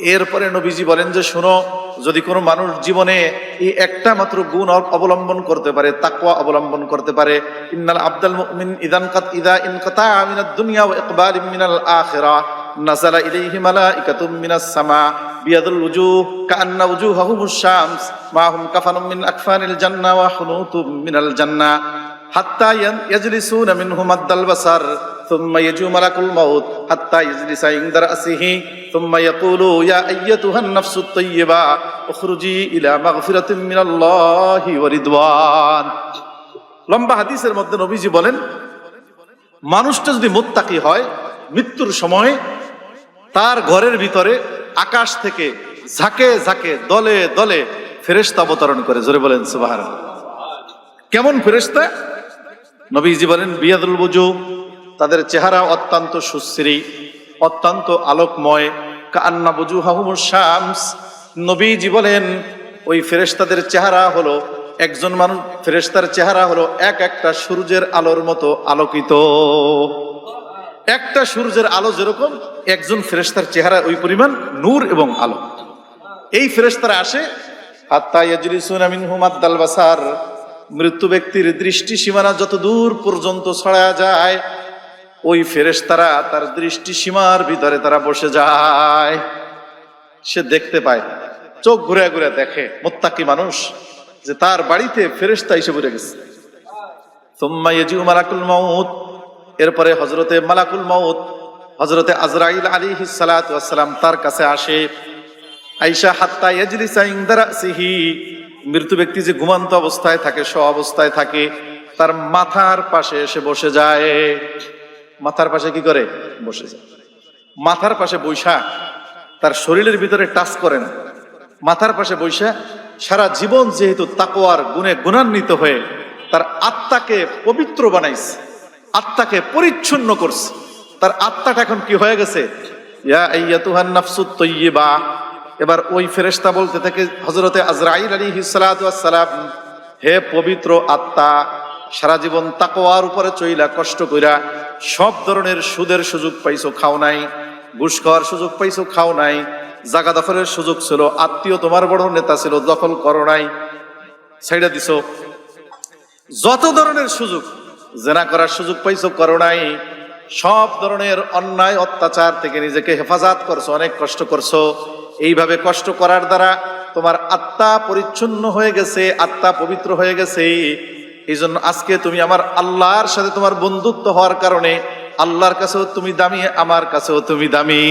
এরপরে নবীজি বলেন যে, শুনো, যদি কোনো মানুষ জীবনে এই একটা মাত্র গুণ অবলম্বন করতে পারে তাকুয়া অবলম্বন করতে পারে, ইন্নাল আব্দাল মুমিন ইদান কাত ইদা ইন কাতা মিনাদ দুনিয়া ওয়া ইকবাল মিনাল আখিরা। নাযালা ইলাইহি মালাইকাতুম মিনাস সামা বিয়াদুল উজুহ, কাআন্না উজুহাহুমুশ শামস, মা হুম কাফানুম মিন আকফানিল জান্নাহ ওয়া হুনুতুম মিনাল জান্নাহ হাত্তা ইয়াজলিসুনা মিনহুম আদাল বাসার। ثم يجو ملك الموت حتى يجلس عند رأسه ثم يقول يا أيتها النفس الطيبة اخرجي إلى مغفرة من الله ورضوان লম্বা হাদিসের মধ্যে নবীজি বলেন মানুষটা যদি মোত্তাকি হয় মৃত্যুর সময় তার ঘরের ভিতরে আকাশ থেকে ঝাঁকে ঝাঁকে দলে দলে ফেরেশতা অবতরণ করে জোরে বলেন সুবাহার কেমন ফেরেশতা নবীজি বলেন বিয়াদুল বুজু তাদের চেহারা অত্যন্ত সুশ্রী, অত্যন্ত আলোকময়। কান্না বুজু হাহুমুর শামস। নবীজি বলেন, ওই ফেরেশতাদের চেহারা হলো একজন মানুষ, ফেরেশতার চেহারা হলো এক একটা সূর্যের আলোর মতো আলোকিত। একটা সূর্যের আলো যেরকম, একজন ফেরেশতার চেহারা ওই পরিমাণ নূর এবং আলো। এই ফেরেশতারা আসে মৃত্যু ব্যক্তির দৃষ্টি সীমানা যত দূর পর্যন্ত ছড়া যায় ওই ফেরেশতারা তার দৃষ্টি সীমার ভিতরে তারা বসে যায়। সে দেখতে পায়, চোখ ঘুরে ঘুরে দেখে, মোত্তাকি মানুষ, যে তার বাড়িতে ফেরেশতা এসে পড়ে গেছে। মালাকুল মাউত, এরপরে হজরতে মালাকুল মাউত হজরতে আজরাইল ওয়াস সালাম তার কাছে আসে। আইসা হাত্তা ইনদা মৃত্যু ব্যক্তি যে ঘুমান্ত অবস্থায় থাকে স্ব অবস্থায় থাকে, তার মাথার পাশে এসে বসে যায়। মাথার পাশে কি করে? বসে যায়। মাথার পাশে বৈশা তার শরীরের ভিতরে টাচ করেন মাথার পাশে বৈশা সারা জীবন যেহেতু তাকোয়ার গুণে গুণান্বিত হয়ে তার আত্মাকে পবিত্র বানাইছে, আত্মাকে পরিচ্ছন্ন করছে। তার আত্মাটা এখন কি হয়ে গেছে? এবার ওই ফেরেশতা বলতে থাকে হজরতে আজরাইল আলী সালাম, হে পবিত্র আত্মা সারা জীবন তাকোয়ার উপরে চইলা কষ্ট কইরা সব ধরনের সুদের সুযোগ পাইছো, খাও নাই, ঘুষ খাওয়ার সুযোগ পাইছো, খাও নাই জাগা দখলের সুযোগ ছিল, আত্মীয় তোমার বড় নেতা ছিল, দখল করো নাই সাইডা দিছো। যত ধরনের সুযোগ, জেনা করার সুযোগ পাইছো, করো নাই, সব ধরনের অন্যায়, অত্যাচার থেকে নিজেকে হেফাজত করছ, অনেক কষ্ট করছ। এইভাবে কষ্ট করার দ্বারা তোমার আত্মা পরিচ্ছন্ন হয়ে গেছে, আত্মা পবিত্র হয়ে গেছে এই জন্য আজকে তুমি আমার আল্লাহর সাথে তোমার বন্ধুত্ব হওয়ার কারণে আল্লাহর কাছেও তুমি দামি, আমার কাছেও তুমি দামি।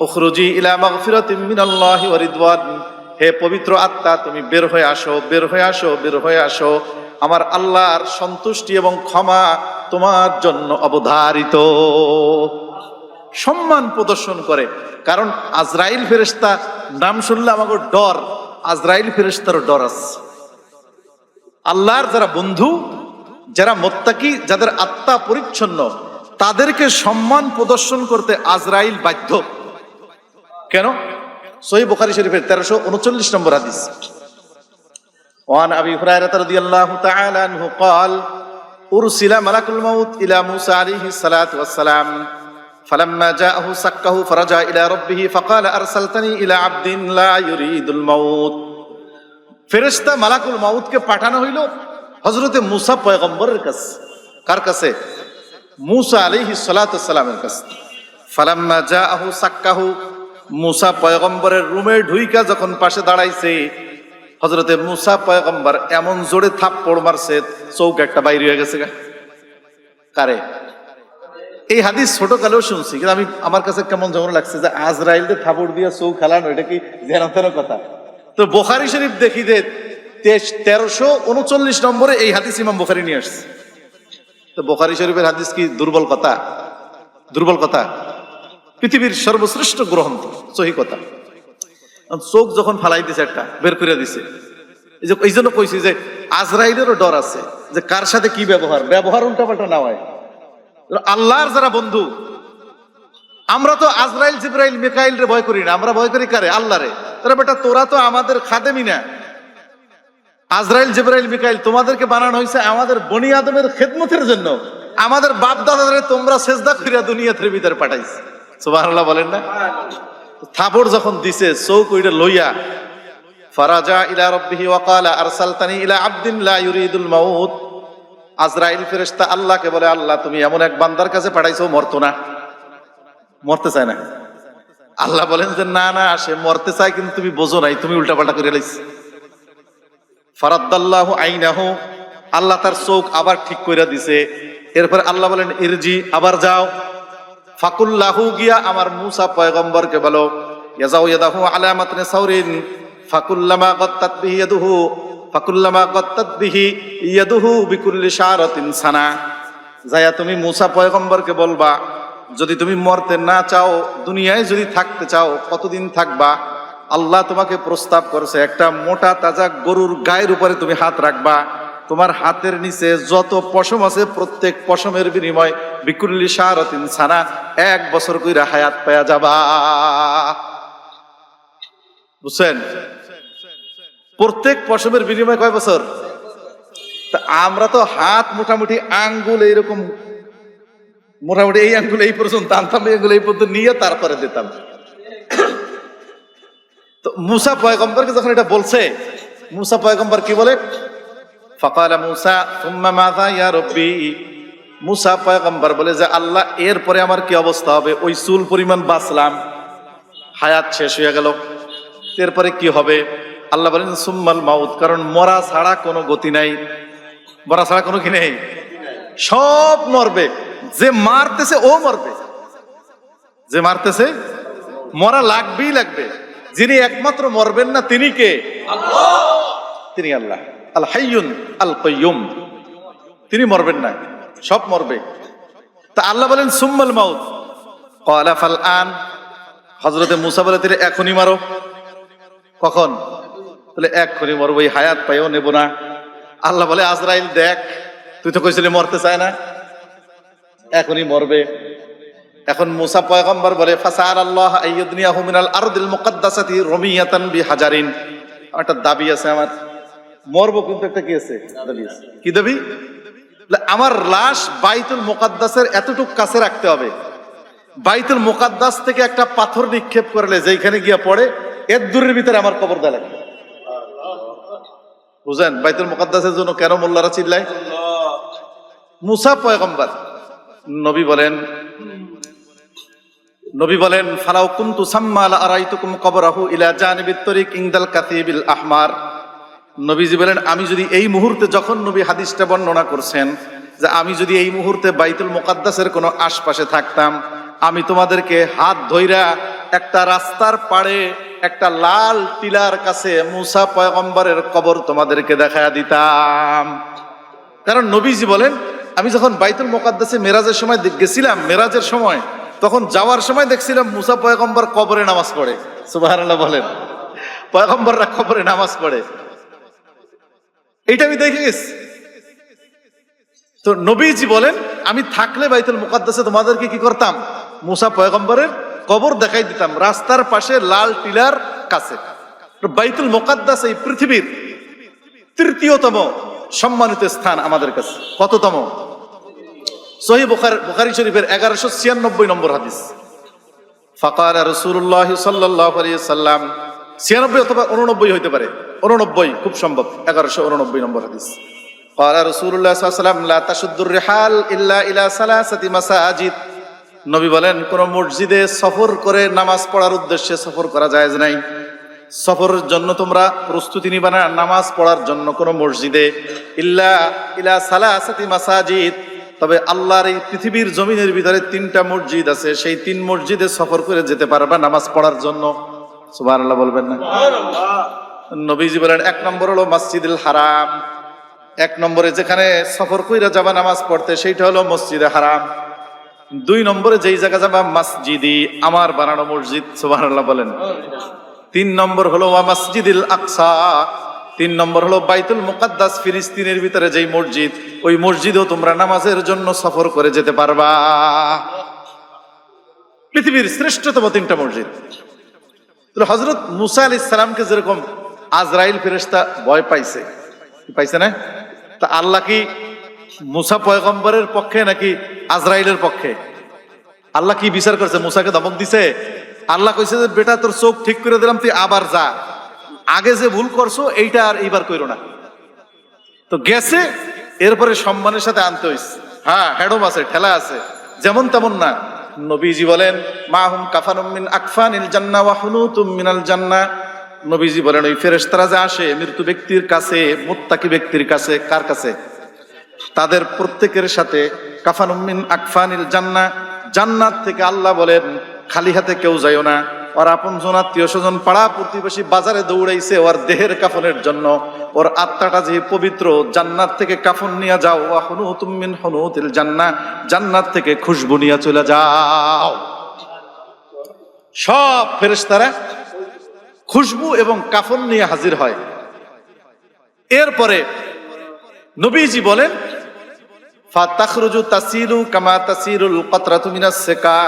উখরুজি ইলা মাগফিরাতিম হে পবিত্র আত্মা, তুমি বের হয়ে আসো, বের হয়ে আসো, বের হয়ে আসো। আমার আল্লাহর সন্তুষ্টি এবং ক্ষমা তোমার জন্য অবধারিত। সম্মান প্রদর্শন করে। কারণ আজরাইল ফেরেশতা, নাম শুনলে আমাকে ডর, আজরাইল ফেরেশতারও ডর আছে। আল্লাহর যারা বন্ধু যারা মোত্তাকি যাদের আত্মা পরিচ্ছন্ন তাদেরকে সম্মান প্রদর্শন করতে আজরাইল বাধ্য কেন সহি বুখারী শরীফের তেরোশো উনচল্লিশ নম্বর হাদিস وعن ابي هريره رضي الله تعالى عنه قال ارسل ملك الموت الى موسى عليه الصلاه والسلام فلما جاءه سكه فرجع الى ربه فقال ارسلتني الى عبد لا يريد الموت ফেরেশতা মালাকুল মাউদকে পাঠানো হইল হজরতে মুসা পয়গম্বরের কাছে। কার কাছে? মুসা আলাইহি সালাতু সালামের কাছে। ফালাম্মা জাআহু সাক্কাহু, মুসা পয়গম্বরের রুমে ঢুইকা যখন পাশে দাঁড়াইছে হজরতে মুসা পয়গম্বর এমন জোরে থাপ্পড় মারছে, চৌক একটা বাইরে হয়ে গেছে। কারে? এই হাদিস ছোট কালেও শুনছি, কিন্তু আমি আমার কাছে কেমন যেমন লাগছে যে আজরাইলদের থাপড় দিয়ে চৌক খেলানো, এটা কি যেন কথা? তো বোখারি শরীফ দেখি যে তেরোশো উনচল্লিশ নম্বরে এই হাদিস ইমাম বোখারি নিয়ে আসছে। তো বোখারি শরীফের হাদিস কি দুর্বল কথা? দুর্বল কথা। পৃথিবীর সর্বশ্রেষ্ঠ গ্রন্থ, সহি কথা। চোখ যখন ফালাই দিছে একটা, বের করে দিছে। এই যে এই জন্য কইছি যে আজরাইলেরও ডর আছে যে কার সাথে কি ব্যবহার? ব্যবহার উল্টাপাল্টা না হয়। আল্লাহর যারা বন্ধু আমরা তো আজরাইল, জিব্রাইল মিকাইল রে ভয় করি না। আমরা ভয় করি কারে? আল্লাহ রে তারা বেটা, তোরা তো আমাদের খাদেমি না। আজরাইল, জিব্রাইল, মিকাইল, তোমাদেরকে বানানো হয়েছে আমাদের বনি আদমের খেদমতের জন্য। আমাদের বাপ দাদাদের তোমরা সেজদা করিয়া দুনিয়াতে ভিতরে পাঠাইছে। সুবহানাল্লাহ বলেন না? থাপড় যখন দিছে, চৌক ওইটা লইয়া, ফারাজা ইলা রব্বিহি ওয়া ক্বালা, আরসালতানি ইলা আবদিন লা ইউরিদুল মাউত। আজরাইল ফেরেশতা আল্লাহকে বলে, আল্লাহ, তুমি এমন এক বান্দার কাছে পাঠাইছো, মরতো না। মরতে চায় না। আল্লাহ বলেন যে, না না, সে মরতে চায় কিন্তু তুমি বোঝো নাই, তুমি উল্টাপাল্টা করে লাইছ। ফারাদ্দাল্লাহু আইনাহু, আল্লাহ তার চোখ আবার ঠিক করে দিছে। এরপরে আল্লাহ বলেন, ইরজি, আবার যাও। ফাকুল্লাহু গিয়া আমার মুসা পয়গম্বরকে বলো, ইয়াজাউ ইয়াদাহু আলা মাতনে সাউরিন, ফাকুল্লামা গাত্তাত বিহি ইয়াদুহু, ফাকুল্লামা গাত্তাত বিহি ইয়াদুহু বিকুল্লি শারাতিন সানা। যায়া তুমি মুসা পয়গম্বরকে বলবা যদি তুমি মরতে না চাও, দুনিয়ায় যদি থাকতে চাও, কতদিন থাকবা? আল্লাহ তোমাকে প্রস্তাব করেছে, একটা মোটা তাজা গরুর গায়ের উপরে তুমি হাত রাখবা। তোমার হাতের নিচে যত পশম আছে, প্রত্যেক পশমের বিনিময় বিকুল্লি সারতিন সানা এক বছর কইরা হায়াত পায়া যাবা। বুঝছেন? প্রত্যেক পশমের বিনিময় কয় বছর? তা আমরা তো হাত মোটামুটি আঙ্গুল এইরকম মোটামুটি এই আঙ্গুল এই পর্যন্ত, আনতাম এই আঙ্গুল এই পর্যন্ত নিয়ে তারপরে দিতাম। তো মুসা পয়গম্বরকে যখন এটা বলছে, মুসা পয়গম্বর কি বলে? ফকালা মুসা তুম্মা মাথা ইয়া রব্বি? মুসা পয়গম্বর বলে যে, আল্লাহ, এরপরে আমার কি অবস্থা হবে? ওই চুল পরিমাণ বাঁচলাম, হায়াত শেষ হয়ে গেল। এরপরে কি হবে? আল্লাহ বলেন, সুম্মাল মাউত, কারণ মরা ছাড়া কোনো গতি নাই। মরা ছাড়া কোনো কি নেই? সব মরবে। যে মারতেছে, ও মরবে। যে মারতেছে, মরা লাগবেই লাগবে। যিনি একমাত্র মরবেন না, তিনি কে? তিনি আল্লাহ। আল হাইয়ুন আল কয়ুম তিনি মরবেন না, সব মরবে। তা আল্লাহ বলেন, সুম্মাল মাউত। কলা ফাল আন। হজরতে মুসা বলে তিনি এখনই মারো। কখন? বলে এক্ষুনি মরবো, এই হায়াত পাইও, নেব না। আল্লাহ বলে, আজরাইল, দেখ। তুই তো কইছিলি মরতে চায় না। এখনই মরবে। এখন মুসা পয়গম্বর বলে ফাসার আল্লাহ আইয়ুদনিয়াহু মিনাল আরদিল মুকাদ্দাসাতি রমিয়াতান বিহাজারিন। একটা দাবি আছে আমার। মরবো কিন্তু একটা কি আছে? দাবি আছে। কি দাবি? আমার লাশ বাইতুল মুকাদ্দাসের এতটুক কাছে রাখতে হবে। বাইতুল মুকাদ্দাস থেকে একটা পাথর নিক্ষেপ করলে যেখানে গিয়া পড়ে এর দূরের ভিতরে আমার কবর দেওয়া লাগবে। বুঝেন বাইতুল মুকাদ্দাসের জন্য কেন মোল্লারা চিল্লায়? মুসা পয়গম্বর নবী বলেন নবী বলেন, ফালাউ কুনতু সাম্মাল আরাইতুকুম কবরাহু ইলা জানিবিত তরিক ইনদাল কাতিবিল আহমার। নবীজি বলেন, আমি যদি এই মুহূর্তে যখন নবী হাদিসটা বর্ণনা করছেন যে আমি যদি এই মুহূর্তে বাইতুল মুকাদ্দাসের কোনো আশপাশে থাকতাম, আমি তোমাদেরকে হাত ধইরা একটা রাস্তার পাড়ে একটা লাল টিলার কাছে মুসা পয়গম্বরের কবর তোমাদেরকে দেখায়া দিতাম। কারণ নবীজি বলেন আমি যখন বাইতুল মোকাদ্দাসে মেরাজের সময় গেছিলাম, মেরাজের সময়, তখন যাওয়ার সময় দেখছিলাম মুসা পয়গম্বর কবরে নামাজ পড়ে। সুবহানাল্লাহ বলেন। পয়গম্বররা কবরে নামাজ পড়ে। এইটা আমি দেখে গেছি। তো নবীজি বলেন, আমি থাকলে বাইতুল মুকাদ্দাসে তোমাদেরকে কি করতাম? মুসা পয়গম্বরের কবর দেখাই দিতাম, রাস্তার পাশে লাল টিলার কাছে। বাইতুল মোকাদ্দাস এই পৃথিবীর তৃতীয়তম সম্মানিত স্থান আমাদের কাছে। কততম? সহি বুখার বুখারি শরীফের এগারোশো ছিয়ানব্বই নম্বর হাদিস ফাকার রসুল্লাহ সাল্লাহ সাল্লাম ছিয়ানব্বই অথবা উননব্বই হইতে পারে উননব্বই খুব সম্ভব এগারোশো উননব্বই নম্বর হাদিস قال رسول الله صلى الله عليه وسلم لا تشد الرحال الا الى ثلاثه مساجد নবী বলেন কোন মসজিদে সফর করে নামাজ পড়ার উদ্দেশ্যে সফর করা যায় নাই সফরের জন্য তোমরা প্রস্তুতি নিবা না নামাজ পড়ার জন্য কোন মসজিদে ইল্লা ইলা সালাসাতি মাসাজিদ তবে আল্লাহর এই পৃথিবীর জমিনের ভিতরে তিনটা মসজিদ আছে সেই তিন মসজিদে সফর করে যেতে পারবা নামাজ পড়ার জন্য। সুবহানাল্লাহ বলবেন না? নবীজি বলেন এক নম্বর হলো মসজিদুল হারাম। এক নম্বরে যেখানে সফর কইরা যাবা নামাজ পড়তে সেইটা হলো মসজিদে হারাম। দুই নম্বরে যেই জায়গা যাবা মসজিদি আমার বানানো মসজিদ সুবহানাল্লাহ বলেন। তিন নম্বর হলো মসজিদুল আকসা। তিন নম্বর হলো বাইতুল মুকাদ্দাস ফিলিস্তিনের ভিতরে যেই মসজিদ, ওই মসজিদেও তোমরা নামাজের জন্য সফর করে যেতে পারবা। পৃথিবীর শ্রেষ্ঠতম তিনটা মসজিদ। হজরত মুসা আল ইসলামকে যেরকম আজরাইল ফেরেস্তা ভয় পাইছে পাইছে না? তা আল্লাহ কি মুসা পয়গম্বরের পক্ষে নাকি আজরাইলের পক্ষে? আল্লাহ কি বিচার করছে? মুসাকে দমক দিছে? আল্লাহ কইছে যে, বেটা, তোর চোখ ঠিক করে দিলাম, তুই আবার যা। আগে যে ভুল করছ, এইটা আর এইবার কইরো না। তো গেছে, এরপরে সম্মানের সাথে আনতে হইছে। হ্যাঁ হ্যাডম আছে, ঠেলা আছে, যেমন তেমন না। নবীজি বলেন মাহুম কাফানুম মিন আকফানিল জান্না ওয়া হুনুতুম মিনাল জান্না। নবীজি বলেন, ওই ফেরেশতারা যে আসে, মৃত্যু ব্যক্তির কাছে, মুত্তাকি ব্যক্তির কাছে, কার কাছে? তাদের প্রত্যেকের সাথে, কাফানুম মিন আকফানিল জান্না। জান্নাত থেকে আল্লাহ বলেন, খালি হাতে কেউ যাইও না। ওর আপন জন আত্মীয় স্বজন পাড়া প্রতিবেশী বাজারে দৌড়াইছে ওর দেহের কাফনের জন্য। ওর আত্মাটা যে পবিত্র, জান্নাত থেকে কাফন নিয়ে যাও। ওয়া হুনুতুম মিন হুনুতিল জান্না, জান্নাত থেকে খুশবু নিয়ে চলে যাও। সব ফেরেশতারা খুশবু এবং কাফন নিয়ে হাজির হয়। এরপরে নবীজি বলেন, ফাতাখরুজু তাসিরু কামা তাসিরুল কাতরাতু মিনাস সিকা।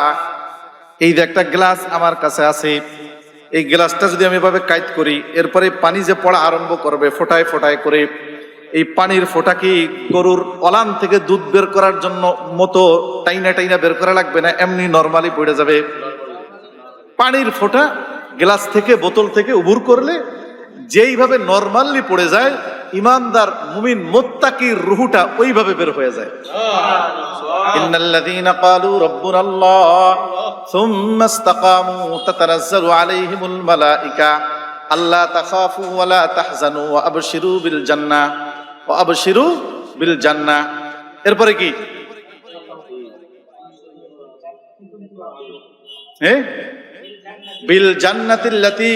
এই যে একটা গ্লাস আমার কাছে আছে, এই গ্লাসটা যদি আমি এভাবে কাইট করি, এরপরে পানি যে পড়া আরম্ভ করবে, ফোটায় ফোটায় করে, এই পানির ফোঁটা কি গরুর অলান থেকে দুধ বের করার জন্য মতো টাইনা টাইনা বের করা লাগবে না? এমনি নর্মালি পড়ে যাবে। পানির ফোঁটা গ্লাস থেকে, বোতল থেকে উবুর করলে যেইভাবে নর্মালি পড়ে যায় ইমানদার মুমিন মোত্তাকির রুহুটা ওইভাবে বের হয়ে যায়। ইন্নাল্লাযীনা ক্বালু রাব্বুনাল্লাহ সুম্মা ইসতাকামু তাতানাজ্জালু আলাইহিমুল মালাইকা। আল্লা তাখাফু ওয়া লা তাহজানু ওয়া আবশিরু বিল জান্নাহ ওয়া আবশিরু বিল জান্নাহ এরপরে কি? হ্যাঁ বিল জান্নাতিল্লাতি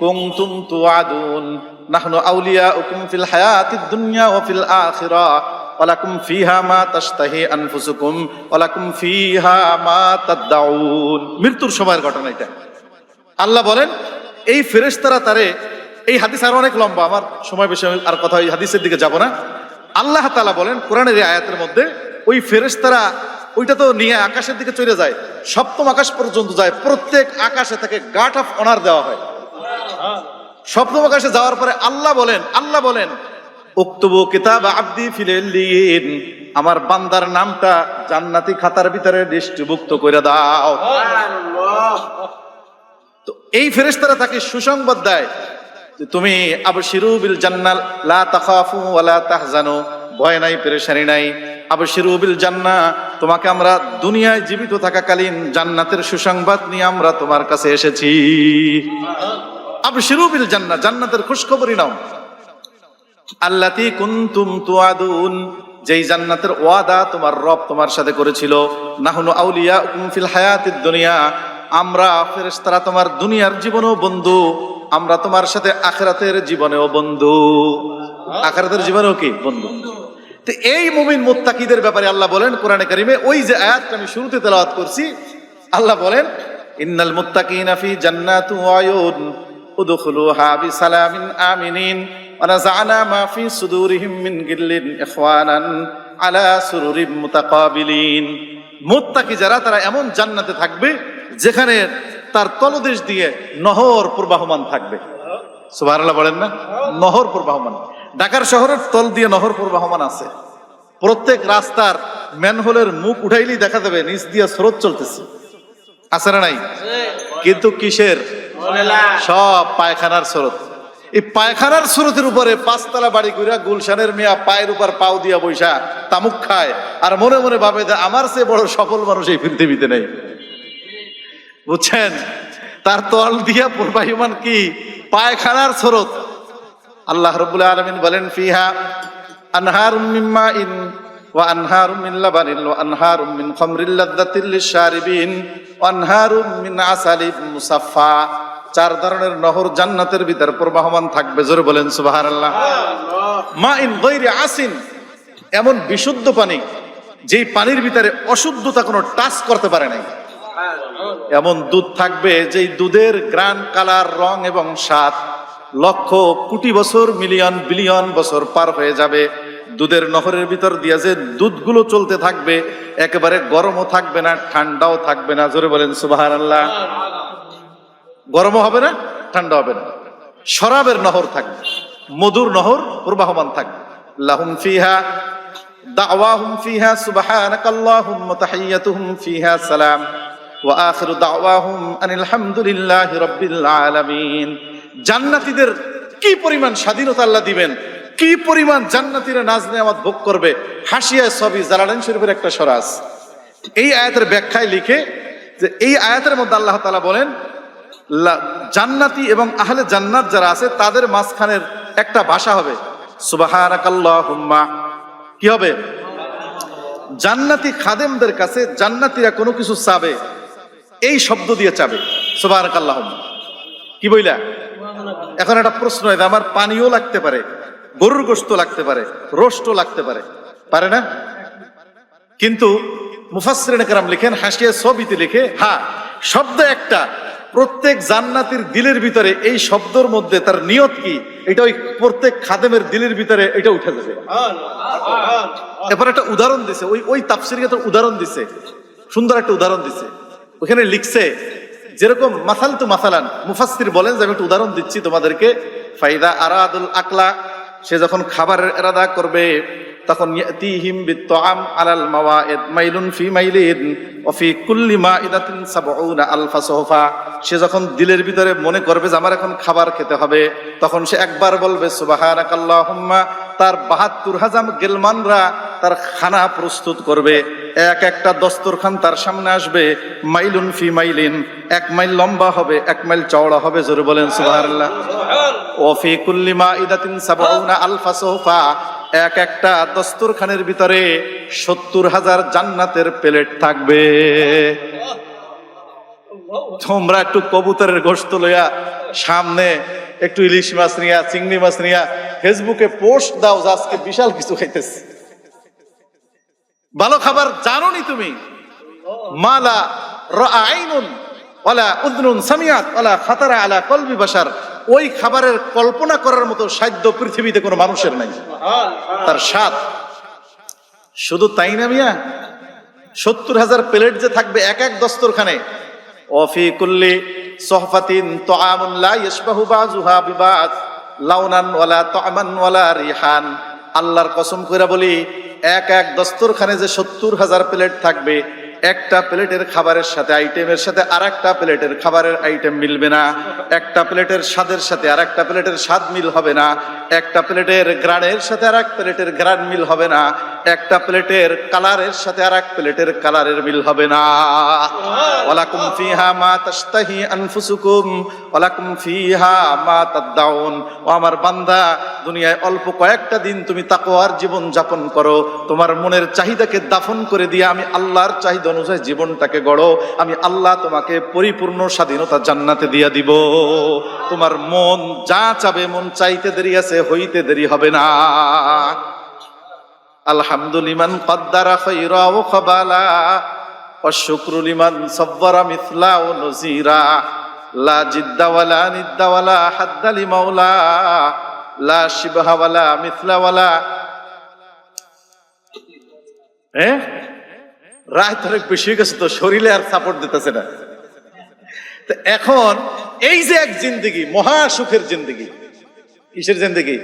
কুনতুম তুআদুন। নাহনু আউলিয়াউকুম ফিল হায়াতিদ দুনিয়া ওয়া ফিল আখিরাহ ওয়ালাকুম ফিহা মা তাশতাহি আনফুসুকুম, ওয়ালাকুম ফিহা মা তাদদাউন। মৃত্যুর সময়ের ঘটনা এটা। আল্লাহ বলেন, এই ফেরেশতারা তারে এই হাদিস আর অনেক লম্বা, আমার সময় বেশি আর কথা এই হাদিসের দিকে যাব না। আল্লাহ তালা বলেন, কোরআনের আয়াতের মধ্যে, ওই ফেরেশতারা ওইটা তো নিয়ে আকাশের দিকে চলে যায়, সপ্তম আকাশ পর্যন্ত যায়, প্রত্যেক আকাশে তাকে গার্ড অফ অনার দেওয়া হয়। সপ্তম আকাশে যাওয়ার পরে আল্লাহ বলেন আল্লাহ বলেন, উক্তবু কিতাব আব্দি ফিলিন আমার বান্দার নামটা জান্নাতি খাতার ভিতরে দৃষ্টিভুক্ত করে দাও। তো এই ফেরেশতারা তাকে সুসংবাদ দেয় তুমি আবশিরু বিল জান্নাল, লা তাখাফু ওয়া লা তাহজানু। ভয় নাই, পেরেশানি নাই। আবশিরু বিল জান্না, তোমাকে আমরা দুনিয়ায় জীবিত থাকাকালীন জান্নাতের সুসংবাদ নিয়ে আমরা তোমার কাছে এসেছি। আবশিরু বিল জান্নাহ, জান্নাতের খুশখবরি নাও। আল্লাতি কুনতুম তুআদুন, যেই জান্নাতের ওয়াদা তোমার রব তোমার সাথে করেছিল। নাহনু আউলিয়া ফিল হায়াতিদ দুনিয়া, আমরা ফেরেশতারা তোমার দুনিয়ার জীবনেও বন্ধু, আমরা তোমার সাথে আখেরাতের জীবনেও বন্ধু। আখেরাতের জীবনেও কি? বন্ধু। তো এই মুমিন মুত্তাকিদের ব্যাপারে আল্লাহ বলেন, কোরআনে কারিমে ওই যে আয়াতটা আমি শুরুতে তেলাওয়াত করছি, আল্লাহ বলেন, ইন্নাল মুত্তাকিনা ফি জান্নাতু ওয়া আয়ুন উদখুলুহা বিসালামিন আমিনিন ونزعنا ما في صدورهم من غل إخوانا على سرر متقابلين মুত্তাকি যারা তারা এমন জান্নাতে থাকবে যেখানে তার তলদেশ দিয়ে নহর প্রবাহমান থাকবে সুবহানাল্লাহ বলেন না নহর প্রবাহমান ঢাকার শহরের তল দিয়ে নহর প্রবাহমান আছে প্রত্যেক রাস্তার ম্যানহোলের মুখ উঠাইলেই দেখা যাবে নিচ দিয়ে স্রোত চলতেছে আছে না নাই কিন্তু কিসের সব পায়খানার স্রোত। এই পায়খানার স্রোতের উপরে পাঁচতলা বাড়ি কইরা গুলশানের মিয়া পায়ের উপর পাও দিয়া বৈশা তামুক খায়। আর মনে মনে ভাবে যে আমার চেয়ে বড় সফল মানুষ এই পৃথিবীতে নেই। বুঝছেন? তার তল দিয়া প্রবাহমান কি? পায়খানার স্রোত। আল্লাহ রবুল আলমিন বলেন, ফিহা আনহার মিম্মা ইন লাবানিন ওয়া আনহার মিন খামরিল লাযযাতিল লিশারিবিন ওয়া আনহার মিন আসালিব মুসাফফা চার ধরনের নহর জান্নাতের ভিতর প্রবাহমান থাকবে। জোরে বলেন, সুবহানাল্লাহ। মা ইন গৈরি আসিন এমন বিশুদ্ধ পানি যেই পানির ভিতরে অশুদ্ধতা কোনো টাচ করতে পারে নাই। এমন দুধ থাকবে যেই দুধের গ্রান, কালার, রং এবং স্বাদ লক্ষ কোটি বছর, মিলিয়ন, বিলিয়ন বছর পার হয়ে যাবে। দুধের নহরের ভিতর দিয়া যে দুধগুলো চলতে থাকবে, একেবারে গরমও থাকবে না, ঠান্ডাও থাকবে না। জোরে বলেন সুবাহান আল্লাহ গরমও হবে না, ঠান্ডা হবে না। শরাবের নহর থাকবে, মধুর নহর প্রবাহমান থাকবে। লাহুম ফিহা, দাওয়াহুম ফিহা সুবহানাকাল্লাহুম্মা তাহিয়াতুহুম ফিহা, সালাম। ওয়া আখিরু দাওয়াহুম আনিল হামদুলিল্লাহি রাব্বিল আলামিন। জান্নাতীদের কি পরিমাণ স্বাধীনতা আল্লাহ দিবেন? কি পরিমাণ জান্নাতীরা নাজ নেয়ামত ভোগ করবে? হাসিয়ায় সবই জালালেন শরীফের একটা সরাস। এই আয়াতের ব্যাখ্যায় লিখে যে এই আয়াতের মধ্যে আল্লাহ তালা বলেন জান্নাতি এবং আহলে জান্নাত যারা আছে, তাদের মাঝখানের একটা ভাষা হবে। সুবাহানাকাল্লাহুম্মা। কি হবে? জান্নাতি খাদেমদের কাছে জান্নাতীরা কোনো কিছু চাবে। এই শব্দ দিয়ে চাবে। সুবাহানাকাল্লাহুম্মা। কি বইলা? এখন একটা প্রশ্ন আমার পানিও লাগতে পারে। গরুর গোস্ত লাগতে পারে রোস্টও লাগতে পারে পারে না? কিন্তু লিখেন, হাসিয়া ছবিতে লিখে হ্যাঁ শব্দ একটা, প্রত্যেক জান্নাতির দিলের ভিতরে এই মধ্যে তার নিয়ত কি? এটা ওই প্রত্যেক খাদেমের দিলের ভিতরে এটা উঠে যাবে। এরপর একটা উদাহরণ দিছে, ওই ওই তাফসির একটা উদাহরণ দিছে, সুন্দর একটা উদাহরণ দিছে। ওখানে লিখছে, যেরকম মাসাল তো মাসালান, মুফাসসির বলেন, যে আমি একটা উদাহরণ দিচ্ছি তোমাদেরকে, ফাইদা আরাদুল আকলা সে যখন খাবারের এরাদা করবে, তখন ইয়াতিহিম বিত্তাম আলাল মাওয়াইদ মাইলুন ফি মাইলিন ওয়া ফি কুল্লি মাইদাতিন সাবউনা আলফা সোহফা। সে যখন দিলের ভিতরে মনে করবে যে আমার এখন খাবার খেতে হবে, তখন সে একবার বলবে, সুবহানাকাল্লাহুম্মা, তার বাহাত্তর হাজাম গেলমানরা তার খানা প্রস্তুত করবে। এক একটা দস্তরখান তার সামনে আসবে মাইলুন ফি মাইলিন। এক মাইল লম্বা হবে এক মাইল চওড়া হবে জোরে বলেন সুবহানাল্লাহ। ও ফি কুল্লি মাইদাতিন সাবউনা আলফা সোহফা। এক একটা দস্তরখানের ভিতরে সত্তর হাজার জান্নাতের প্লেট থাকবে। তোমরা একটু কবুতরের গোস্ত লইয়া সামনে একটু ইলিশ মাছ নিয়া চিংড়ি মাছ নিয়া ফেসবুকে পোস্ট দাও আজকে বিশাল কিছু খাইতেছে। ভালো খাবার জানোনি তুমি? মালা রাআইনুন ওয়ালা উদনুন সামিয়াত, ওয়ালা খাতারা আলা কলবি বাশার ওই খাবারের কল্পনা করার মতো সাধ্য পৃথিবীতে কোনো মানুষের নাই। তার স্বাদ। শুধু তাই না মিয়া? সত্তর হাজার প্লেট যে থাকবে এক এক দস্তরখানে। অফি কুল্লি সোহফাতিন তোয়ামুন লা ইশবাহু বাজুহা বিবাজ লাউনান ওয়ালা তোয়ামান ওয়ালা রিহান। আল্লাহর কসম কইরা বলি এক এক দস্তরখানে যে সত্তর হাজার প্লেট থাকবে একটা প্লেটের খাবারের সাথে আইটেমের সাথে আর একটা প্লেটের খাবারের আইটেম মিলবে না। একটা প্লেটের স্বাদের সাথে আর একটা প্লেটের স্বাদ মিল হবে না। একটা প্লেটের গ্রানের সাথে আর এক প্লেটের গ্রান মিল হবে না। একটা প্লেটের কালারের সাথে আর এক প্লেটের কালারের মিল হবে না। ওয়ালাকুম ফিহা মা তাশতাহি আনফুসুকুম, ওয়ালাকুম ফিহা মা তাদদাউন। ও আমার বান্দা, দুনিয়ায় অল্প কয়েকটা দিন তুমি তাকওয়ার জীবন যাপন করো। তোমার মনের চাহিদাকে দাফন করে দিয়ে আমি আল্লাহর চাহিদা অনুযায়ী জীবনটাকে গড়ো। আমি আল্লাহ তোমাকে পরিপূর্ণ স্বাধীনতা জান্নাতে দিয়া দিব। তোমার মন যা চাবে, মন চাইতে দেরি আছে, হইতে দেরি হবে না। আলহামদুলিমান খবালা অশুক্রুলিমান সব্বরা মিথলা ও নজিরা। লা জিদ্দাওয়ালা নিদ্দাওয়ালা হাদ্দালি মাওলা লা শিবাহাওয়ালা মিথলাওয়ালা হ্যাঁ রায় অনেক বেশি হয়ে গেছে তো শরীরে আর সাপোর্ট দিতেছে না। তো এখন এই যে এক জিন্দগি মহা সুখের জিন্দগি। কিসের জিন্দগি?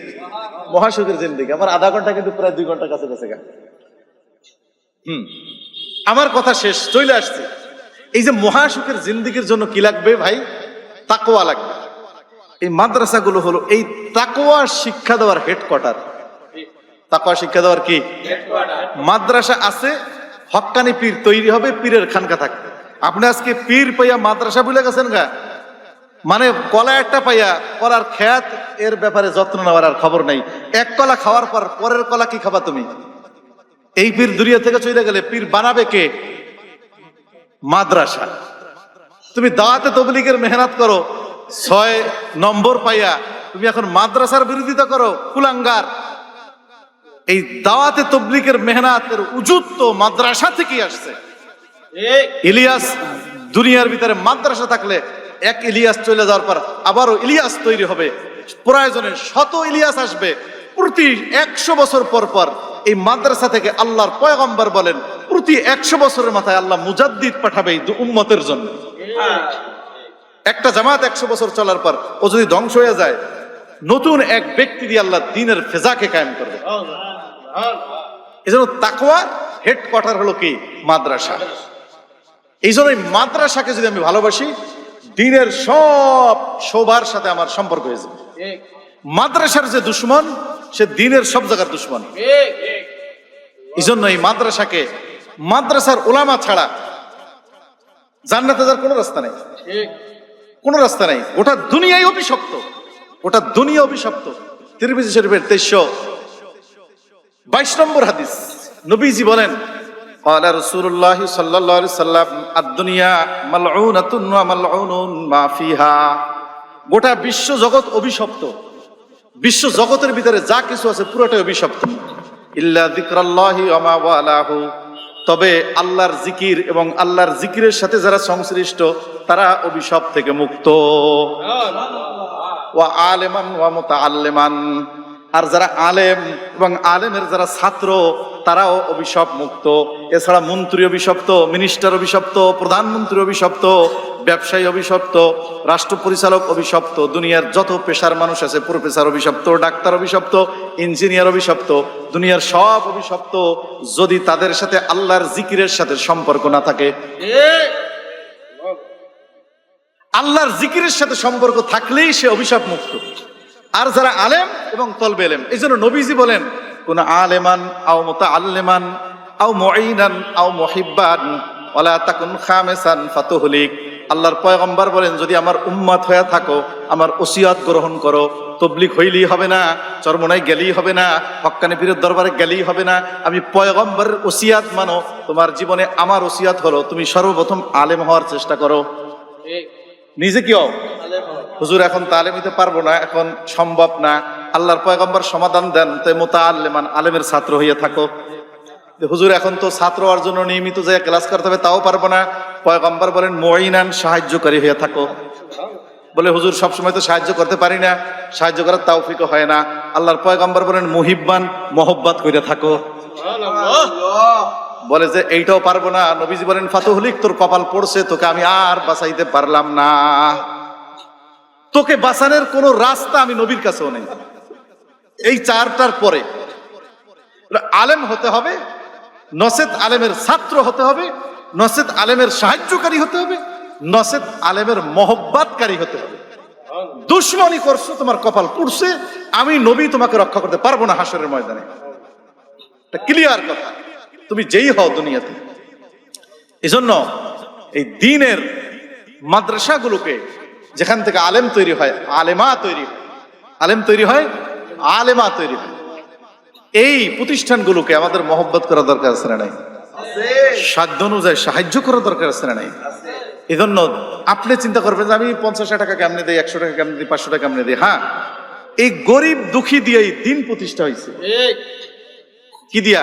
মহা সুখের জিন্দগি। আমার আধা ঘণ্টা কিন্তু প্রায় দুই ঘণ্টা কাছে কাছে গা হুম। আমার কথা শেষ চলে আসছে। এই যে মহাসুখের জিন্দিগির জন্য কি লাগবে ভাই? তাকোয়া লাগবে। এই মাদ্রাসাগুলো হলো এই তাকোয়া শিক্ষা দেওয়ার হেডকোয়ার্টার তাকোয়া শিক্ষা দেওয়ার কি? মাদ্রাসা আছে হক্কানি পীর তৈরি হবে, পীরের খানকা থাকবে। আপনি আজকে পীর পাইয়া মাদ্রাসা ভুলে গেছেন গা? মানে কলা একটা পাইয়া কলার খ্যাত, এর ব্যাপারে যত্ন নেওয়ার আর খবর নাই। এক কলা খাওয়ার পর পরের কলা কি খাবা তুমি? এই পীর দুনিয়া থেকে চলে গেলে পীর বানাবে কে? মাদ্রাসা। তুমি দাওয়াতে তবলিগের মেহনত করো, ছয় নম্বর পাইয়া তুমি এখন মাদ্রাসার বিরোধিতা করো, কুলাঙ্গার। এই দাওয়াতে তবলিগের মেহনাতের উজুত তো মাদ্রাসা থেকেই আসছে। ইলিয়াস দুনিয়ার ভিতরে মাদ্রাসা থাকলে এক ইলিয়াস চলে যাওয়ার পর আবারও ইলিয়াস তৈরি হবে। প্রয়োজনে শত ইলিয়াস আসবে। প্রতি একশো বছর পর পর এই মাদ্রাসা থেকে আল্লাহর পয়গম্বর বলেন প্রতি একশো বছরের মাথায় আল্লাহ মুজাদ্দিদ পাঠাবে এই উম্মতের জন্য। একটা জামাত একশো বছর চলার পর ও যদি ধ্বংস হয়ে যায় নতুন এক ব্যক্তি দিয়ে আল্লাহ দিনের ফেজাকে কায়েম করবে এই জন্য তাকওয়া হেডকোয়ার্টার হলো কি? মাদ্রাসা। এই জন্য মাদ্রাসাকে যদি আমি ভালোবাসি, দিনের সব শোভার সাথে আমার সম্পর্ক হয়ে যাবে। মাদ্রাসার যে দুশ্মন, সে দিনের সব জায়গার দুশ্মন। এই জন্য এই মাদ্রাসাকে, মাদ্রাসার ওলামা ছাড়া জান্নাতে যাওয়ার কোনো রাস্তা নেই। কোনো রাস্তা নেই। গোটা দুনিয়ায় অভিশপ্ত। গোটা দুনিয়া অভিশপ্ত তিরমিজি শরীফের তেইশশো বাইশ নম্বর হাদিস নবীজি বলেন قال رسول الله صلى الله عليه وسلم الدنيا ملعونة وملعون ما فيها গোটা বিশ্ব জগৎ অভিশপ্ত বিশ্ব জগতের ভিতরে যা কিছু আছে পুরোটাই অভিশপ্ত ইল্লা যিকরাল্লাহি ওয়া মা ওয়ালাহু তবে আল্লাহর জিকির এবং আল্লাহর জিকিরের সাথে যারা সংশ্লিষ্ট তারা অভিশাপ থেকে মুক্ত ওয়া আলেমান ওয়া মুতাআল্লিমান। আর যারা আলেম এবং আলেমের যারা ছাত্র, তারাও অভিশাপ মুক্ত। এছাড়া মন্ত্রী অভিশপ্ত, মিনিস্টার অভিশপ্ত, প্রধানমন্ত্রী অভিশপ্ত, ব্যবসায়ী অভিশপ্ত, রাষ্ট্র পরিচালক অভিশপ্ত, দুনিয়ার যত পেশার মানুষ আছে, প্রফেসর অভিশপ্ত, ডাক্তার অভিশপ্ত, ইঞ্জিনিয়ার অভিশপ্ত, দুনিয়ার সব অভিশপ্ত, যদি তাদের সাথে আল্লাহর জিকিরের সাথে সম্পর্ক না থাকে। আল্লাহর জিকিরের সাথে সম্পর্ক থাকলেই সে অভিশাপ মুক্ত। আর যারা আলেম এবং তলবে এলেম, এই জন্য নবীজি বলেন, কোন আলেমান আও মতা আল্লেমান আও মঈনান আও মহিব্বান ওলা তাকুন খামেসান ফাতুহলিক। আল্লাহর পয়গম্বর বলেন, যদি আমার উম্মত হয়ে থাকো, আমার ওসিয়াত গ্রহণ করো তবলিক হইলেই হবে না চরমনাই গেলেই হবে না হক্কানি পীরের দরবারে গেলেই হবে না। আমি পয়গম্বরের ওসিয়াত মানো, তোমার জীবনে আমার ওসিয়াত হলো, তুমি সর্বপ্রথম আলেম হওয়ার চেষ্টা করো। নিজে কি হুজুর, এখন তালিম নিতে পারব না, এখন সম্ভব না। আল্লাহর পয়গম্বর সমাধান দেন তাই মোতা আল্লেমান আলেমের ছাত্র হইয়া থাকো। হুজুর, এখন তো ছাত্র হওয়ার জন্য নিয়মিত যে ক্লাস করতে হবে তাও পারব না। পয়গম্বর বলেন মইনান সাহায্যকারী হইয়া থাকো। বলে হুজুর, সবসময় তো সাহায্য করতে পারি না, সাহায্য করার তাওফিক হয় না। আল্লাহর পয়গম্বর বলেন, মুহিব্বান, মোহব্বত করে থাকো। বলে যে, এইটাও পারব না। নবীজি বলেন ফাতুহলিক তোর কপাল পড়ছে, তোকে আমি আর বাঁচাইতে পারলাম না। তোকে বাঁচানোর কোনো রাস্তা আমি নবীর কাছেও নেই। এই চারটার পরে আলেম হতে হবে নসেদ আলেমের ছাত্র হতে হবে নসেদ আলেমের সাহায্যকারী হতে হবে নসেদ আলেমের মহব্বাতকারী হতে হবে। দুশ্মনী করছ, তোমার কপাল পুড়ছে, আমি নবী তোমাকে রক্ষা করতে পারব না হাসরের ময়দানে। ক্লিয়ার কথা। তুমি যেই হও দুনিয়াতে। এজন্য এই দিনের মাদ্রাসাগুলোকে যেখান থেকে আলেম তৈরি হয় আলেমা তৈরি আলেম তৈরি হয় আলেমা তৈরি হয়। এই প্রতিষ্ঠানগুলোকে আমাদের মহব্বত করা দরকার আছে না নাই? সাধ্য অনুযায়ী সাহায্য করা দরকার আছে না নাই? এই জন্য আপনি চিন্তা করবেন যে আমি পঞ্চাশ টাকা কেমনে দিই একশো টাকা কেমনে দিই পাঁচশো টাকা কেমনে দিই? হ্যাঁ। এই গরিব দুঃখী দিয়েই দিন প্রতিষ্ঠা হয়েছে কি দিয়া?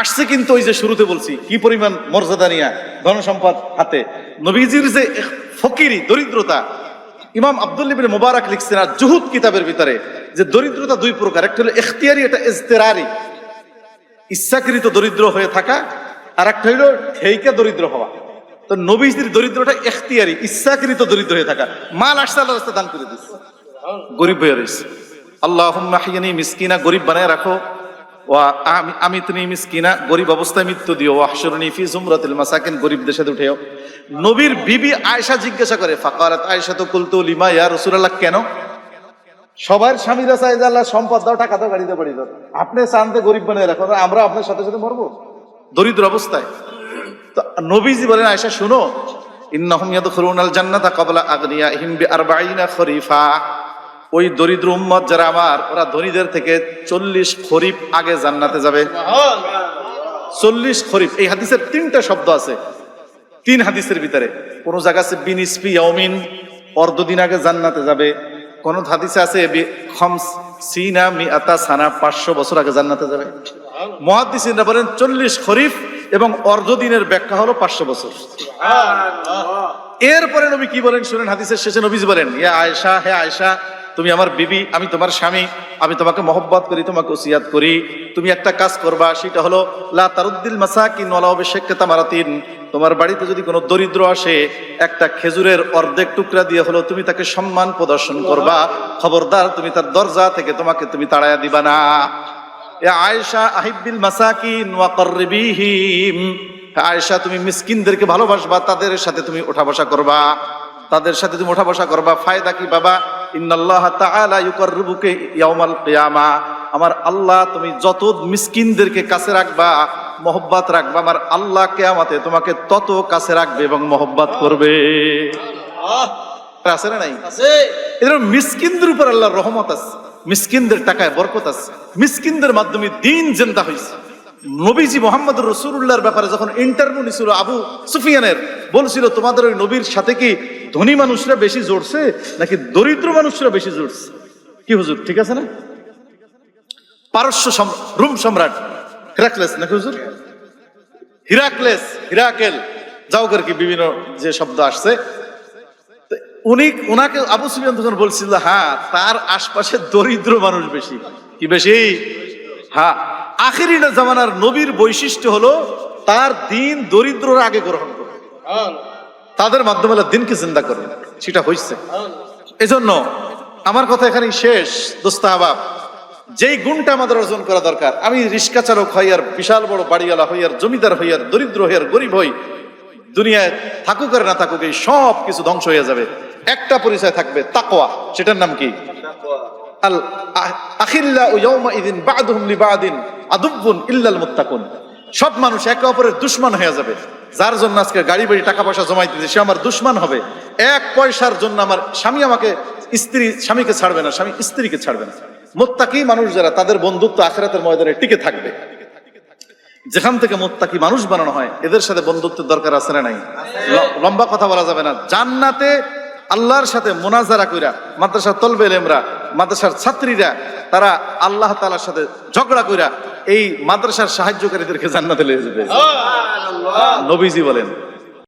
আসছে কিন্তু ওই যে শুরুতে বলছি, কি পরিমাণ মর্যাদা নিয়া ধন সম্পদ হাতে। নবীজির যে ফকিরি, দরিদ্রতা, ইমাম আব্দুল আব্দুল্লিবিন মুবারক লিখছেন, আর জুহুদ কিতাবের ভিতরে যে দরিদ্রতা দুই প্রকার, একটা হলো এখতিয়ারি এটা ইজতেরারি। ইচ্ছাকৃত দরিদ্র হয়ে থাকা, আর একটা হইল ঠেইকা দরিদ্র হওয়া। তো নবীজির দরিদ্রটা এখতিয়ারি ইচ্ছাকৃত দরিদ্র হয়ে থাকা। মাল আসতে আল্লাহ রাস্তা দান করে দিচ্ছে গরিব হয়ে রয়েছে। আল্লাহ মিসকিনা, গরিব বানায় রাখো। ও আমি তুমি মিসকিনা, গরিব অবস্থায় মৃত্যু দিও। ওয়াহশুরনি ফি জুমরাতিল মাসাকিন, গরিব দেশে উঠেও নবীর বিবি আয়েশা জিজ্ঞাসা করে ফাকারাত আয়েশা তো কুলতু লিমা ইয়া রাসূলুল্লাহ, কেন? সবার স্বামীরা চাই যে আল্লাহ সম্পদ দাও, টাকা দাও গাড়িতে বাড়ি দাও। আপনি চানতে গরিব বানিয়ে রাখো আমরা আপনার সাথে সাথে মরবো। দরিদ্র অবস্থায়। তো নবীজি বলেন, আয়েশা, শুনো। ইন্নাহুম ইয়াদখুলুনাল জান্নাতা ক্বাবলা আগনিয়াহিম বিআরবাঈনা খরিফা। ওই দরিদ্র উম্মত যারা আমার ওরা ধনীদের থেকে চল্লিশ খরিফ আগে জান্নাতে যাবে। চল্লিশ খরিফ এই হাদিসের তিনটা শব্দ আছে। তিন হাদিসের ভিতরে। কোন জায়গা আছে বিন বিনিসপি ইয়াউমিন অর্ধদিন আগে জান্নাতে যাবে। কোন হাদিসে আছে খমস সিনা সানা পাঁচশো বছর আগে জান্নাতে যাবে। মহাদিসিনরা বলেন চল্লিশ খরিফ এবং অর্ধ দিনের ব্যাখ্যা হলো পাঁচশো বছর। এরপরে নবী কি বলেন শুনেন হাদিসের শেষে নবীজি বলেন ইয়া আয়েশা হে আয়েশা তুমি আমার বিবি, আমি তোমার স্বামী, আমি তোমাকে মহব্বত করি, তোমাকে ওসিয়াত করি। তুমি একটা কাজ করবা, সেটা হলো, লা তারুদ্দিল মাসাকিন ওয়ালা অবিশেককে তামারাতিন। তোমার বাড়িতে যদি কোনো দরিদ্র আসে, একটা খেজুরের অর্ধেক টুকরা দিয়ে হলো তুমি তাকে সম্মান প্রদর্শন করবা। খবরদার, তুমি তার দরজা থেকে তোমাকে তুমি তাড়ায়া দিবা না। আয়েশা আহিবিল মাসাকিন ওয়া কররিবিহিম। আয়েশা, তুমি মিসকিনদেরকে ভালোবাসবা, তাদের সাথে তুমি ওঠা বসা করবা। তাদের সাথে তুমি ওঠা বসা করবা। ফায়দা কি বাবা? ইন্নাল্লাহ তাআলা ইউকাররিবুকে ইয়াউমাল কিয়ামা। আমার আল্লাহ তুমি যত মিসকিনদেরকে কাছে রাখবা মহব্বত রাখবা আমার আল্লাহ কিয়ামতে তোমাকে তত কাছে রাখবে এবং মহব্বত করবে। আছে না নাই? এরকম মিসকিনদের উপর আল্লাহর রহমত আছে মিসকিনদের টাকায় বরকত আছে মিসকিনদের মাধ্যমে দিন জেন্দা হয়েছে নবীজি মোহাম্মদ রসুল্লাহর ব্যাপারে যখন ইন্টারভিউ নিছিল আবু সুফিয়ানের, বলছিল, তোমাদের ওই নবীর সাথে কি ধনী মানুষরা বেশি জড়ছে নাকি দরিদ্র মানুষরা বেশি জড়ছে কি হুজুর, ঠিক আছে না? পারস্য রুম সম্রাট, হিরাকলেস নাকি হুজুর? হিরাকলেস, হিরাকেল, যাও কি বিভিন্ন যে শব্দ আসছে। উনি, উনাকে আবু সুফিয়ান তখন বলছিল হ্যাঁ তার আশপাশে দরিদ্র মানুষ বেশি। কি বেশি? হ্যাঁ। আখেরি জামানার নবীর বৈশিষ্ট্য হলো তার দিন দরিদ্ররা আগে গ্রহণ করবে তাদের মাধ্যমে দিনকে চিন্তা করবে সেটা হয়েছে এজন্য আমার কথা এখানেই শেষ। দোস্তাহাবাব যেই গুণটা আমাদের অর্জন করা দরকার, আমি রিক্সা চালক হই আর বিশাল বড় বাড়িওয়ালা হই আর জমিদার হই আর দরিদ্র হই আর গরিব হই, দুনিয়ায় থাকুক আর না থাকুক এই সব কিছু ধ্বংস হয়ে যাবে। একটা পরিচয় থাকবে তাকোয়া সেটার নাম কি? সব মানুষ একে অপরের দুশ্মন হয়ে যাবে। যার জন্য আজকে গাড়ি বাড়ি টাকা পয়সা জমাইতেছে সে আমার দুশ্মন হবে। এক পয়সার জন্য আমার স্বামী আমাকে স্ত্রী, স্বামীকে ছাড়বে না, স্বামী স্ত্রীকে ছাড়বে না। মোত্তাকি মানুষ যারা, তাদের বন্ধুত্ব আখেরাতের ময়দানে টিকে থাকবে। যেখান থেকে মোত্তাকি মানুষ বানানো হয়, এদের সাথে বন্ধুত্বের দরকার আছে না নাই? লম্বা কথা বলা যাবে না। জান্নাতে আল্লাহর সাথে মোনাজারা কইরা মাদ্রাসার তলবে এলেমরা মাদ্রাসার ছাত্রীরা তারা আল্লাহ তালার সাথে ঝগড়া কইরা এই মাদ্রাসার সাহায্যকারীদেরকে জান্নাতে লিয়ে যাবে। নবীজি বলেন